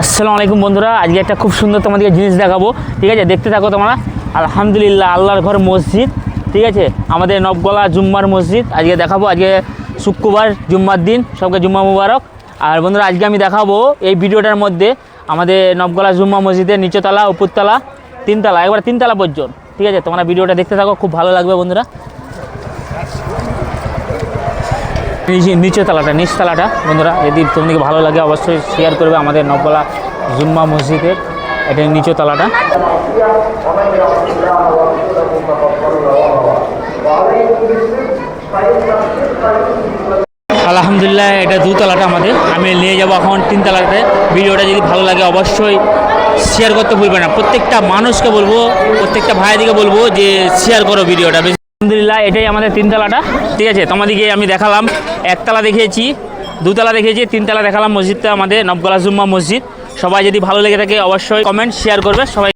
আসসালামু আলাইকুম বন্ধুরা, আজকে একটা খুব সুন্দর তোমাদেরকে জিনিস দেখাবো, ঠিক আছে? দেখতে থাকো তোমরা। আলহামদুলিল্লাহ, আল্লাহর ঘর মসজিদ, ঠিক আছে? আমাদের নবগলা জুম্মার মসজিদ, আজকে দেখাবো, আজকে শুক্রবার, জুম্মার দিন, সবকে জুম্মা মুবারক। আর বন্ধুরা, আজকে আমি দেখাবো এই ভিডিওটার মধ্যে আমাদের নবগলা জুম্মা মসজিদের নিচতলা, উপরতলা, তিনতলা, একবার তিনতলা পর্যন্ত, ঠিক আছে? তোমরা ভিডিওটা দেখতে থাকো, খুব ভালো লাগবে বন্ধুরা। নিচে তালাটা, নিচ তালাটা, বন্ধুরা, যদি তোমাদেরকে ভালো লাগে, অবশ্যই শেয়ার করবে আমাদের নবগলা জুম্মা মসজিদের, এটা নিচের তালাটা। আলহামদুলিল্লাহ, এটা দুতলাটা আমাদের। আমি নিয়ে যাব এখন তিনতলাতে ভিডিওটা যদি ভালো লাগে, অবশ্যই শেয়ার করতে ভুলবে না। প্রত্যেকটা মানুষকে বলব, প্রত্যেকটা ভাইদিকে বলব যে শেয়ার করো ভিডিওটা। আলহামদুলিল্লাহ, এটাই আমাদের তিনতলাটা। ঠিক আছে, তোমাদেরকে আমি দেখালাম। একতলা দেখিয়েছি, দুতলা দেখিয়েছি, তিনতলা দেখালাম মসজিদটা আমাদের নবগলা জুম্মা মসজিদ। সবাই যদি ভালো লেগে থাকে, অবশ্যই কমেন্ট শেয়ার করবে। সবাই